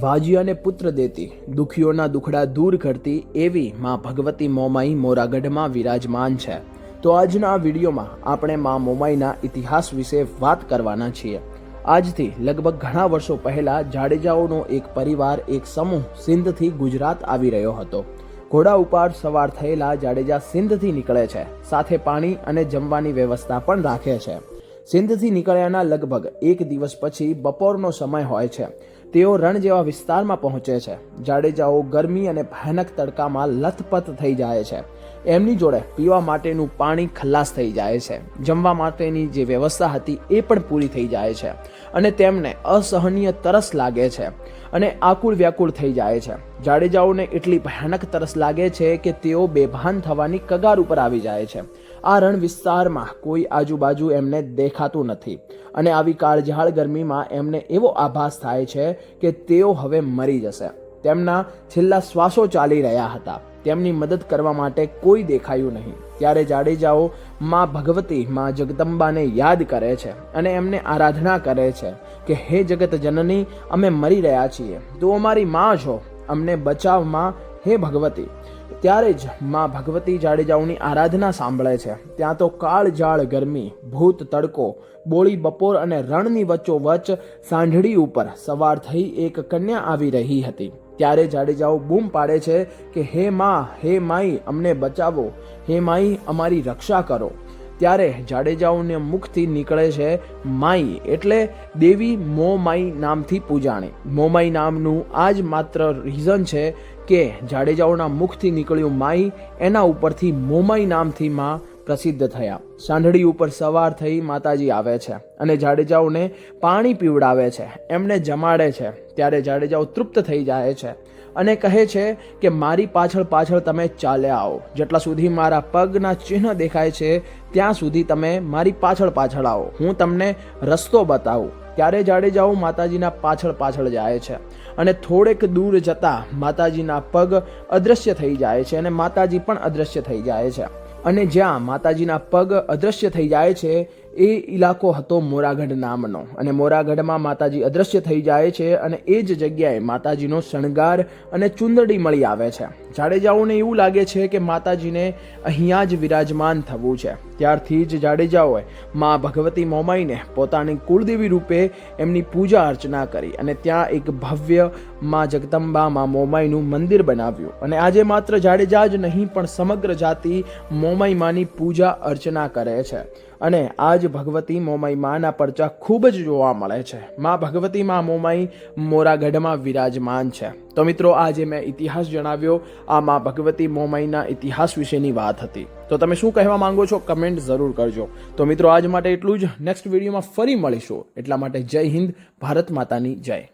વાજિયાને પુત્ર દેતી, દુખીઓના દુખડા દૂર કરતી એવી માં ભગવતી મોમાઈ મોરાગઢમાં વિરાજમાન છે. તો આજના વિડીયોમાં આપણે માં મોમાઈના ઇતિહાસ વિશે વાત કરવાના છીએ. આજથી લગભગ ઘણા વર્ષો પહેલા જાડેજાઓનો એક પરિવાર, એક સમૂહ સિંધથી ગુજરાત આવી રહ્યો હતો. ઘોડા ઉપર સવાર થયેલા જાડેજા સિંધથી નીકળે છે, સાથે પાણી અને જમવાની વ્યવસ્થા પણ રાખે છે. સિંધથી નીકળ્યાના લગભગ એક દિવસ પછી બપોરનો સમય હોય છે. તેઓ રણ જેવા વિસ્તારમાં પહોંચે છે. જાડેજાઓ ગરમી અને ભયાનક તડકામાં લથપથ થઈ જાય છે. એમની જોડે પીવા માટેનું પાણી ખલ્લાસ થઈ જાય છે. જમવા માટેની જે વ્યવસ્થા હતી એ પણ પૂરી થઈ જાય છે અને તેમને અસહનીય તરસ લાગે છે અને આકુળ વ્યાકુળ થઈ જાય છે. જાડેજાઓને એટલી ભયાનક તરસ લાગે છે કે તેઓ બેભાન થવાની કગાર ઉપર આવી જાય છે. આ રણ વિસ્તારમાં કોઈ આજુબાજુ એમને દેખાતું નથી. અને આવી કાળઝાળ ગરમીમાં એમને એવો આભાસ થાય છે કે તેઓ હવે મરી જશે. તેમના છેલ્લા શ્વાસો ચાલી રહ્યા હતા. તેમની મદદ કરવા માટે કોઈ દેખાયું નહીં. ત્યારે જાડેજાઓ માં ભગવતી, માં જગદંબાને યાદ કરે છે અને એમને આરાધના કરે છે કે, હે જગત જનની અમે મરી રહ્યા છીએ. તું અમારી માં છો. અમને બચાવમાં, હે ભગવતી. ત્યારે જ માં ભગવતી જાડેજાઓની આરાધના સાંભળે છે. ત્યાં તો કાળજાળ ગરમી, ભૂત તડકો, બોળી બપોર અને રણની વચ્ચોવચ સાંઢળી ઉપર સવાર થઈ એક કન્યા આવી રહી હતી. ત્યારે જાડેજાઓ બૂમ પાડે છે કે, હે માં, હે માઈ, અમને બચાવો. હે માઈ, અમારી રક્ષા કરો. ત્યારે જાડેજાઓને મુખથી નીકળે છે માઈ એટલે દેવી મોમાઈ નામથી પૂજાણી. મોમાઈ નામનું આ જ માત્ર રીઝન છે કે જાડેજાઓના મુખથી નીકળ્યું માઈ એના ઉપરથી મોમાઈ નામથી માં પ્રસિદ્ધ થયા. સાંઢળી ઉપર સવાર થઈ માતાજી આવે છે અને જાડેજાઓને પાણી પીવડાવે છે. એમને જમાડે છે. ત્યારે જાડેજાઓ તૃપ્ત થઈ જાય છે અને કહે છે કે, મારી પાછળ પાછળ તમે ચાલ્યા આવો. જેટલા સુધી મારા પગના ચિહ્ન દેખાય છે, ત્યાં સુધી તમે મારી પાછળ પાછળ આવો. હું તમને રસ્તો બતાવું. ત્યારે જાડેજાઓ માતાજીના પાછળ પાછળ જાય છે અને થોડેક દૂર જતાં માતાજીના પગ અદૃશ્ય થઈ જાય છે અને માતાજી પણ અદૃશ્ય થઈ જાય છે. અને જ્યાં માતાજીના પગ અદૃશ્ય થઈ જાય છે એ ઇલાકો હતો મોરાગઢ નામનો. અને મોરાગઢમાં માતાજી અદૃશ્ય થઈ જાય છે અને એ જ જગ્યાએ માતાજીનો શણગાર અને ચુંદડી મળી આવે છે. જાડેજાઓને એવું લાગે છે કે માતાજીને અહીંયા જ વિરાજમાન થવું છે. ત્યારથી જ જાડેજાઓએ મા ભગવતી મોમાઈને પોતાની કુળદેવી રૂપે એમની પૂજા અર્ચના કરી અને ત્યાં એક ભવ્ય મા જગદંબા મા મોમાઈનું મંદિર બનાવ્યું. અને આજે માત્ર જાડેજા જ નહીં પણ સમગ્ર જાતિ મોમાઈ માની પૂજા અર્ચના કરે છે. અને આજ ભગવતી મોમાઈ માના પરચા ખૂબ જ જોવા મળે છે. મા ભગવતી મા મોમાઈ મોરાગઢમાં વિરાજમાન છે. તો મિત્રો, આજે મેં ઇતિહાસ જણાવ્યો. આ મા ભગવતી મોમાઈના ઇતિહાસ વિશેની વાત હતી. તો તમે શું કહેવા માંગો છો? કમેન્ટ જરૂર કરજો. તો મિત્રો, આજ માટે એટલું જ. નેક્સ્ટ વિડીયોમાં ફરી મળીશું. એટલા માટે જય હિન્દ, ભારત માતાની જય.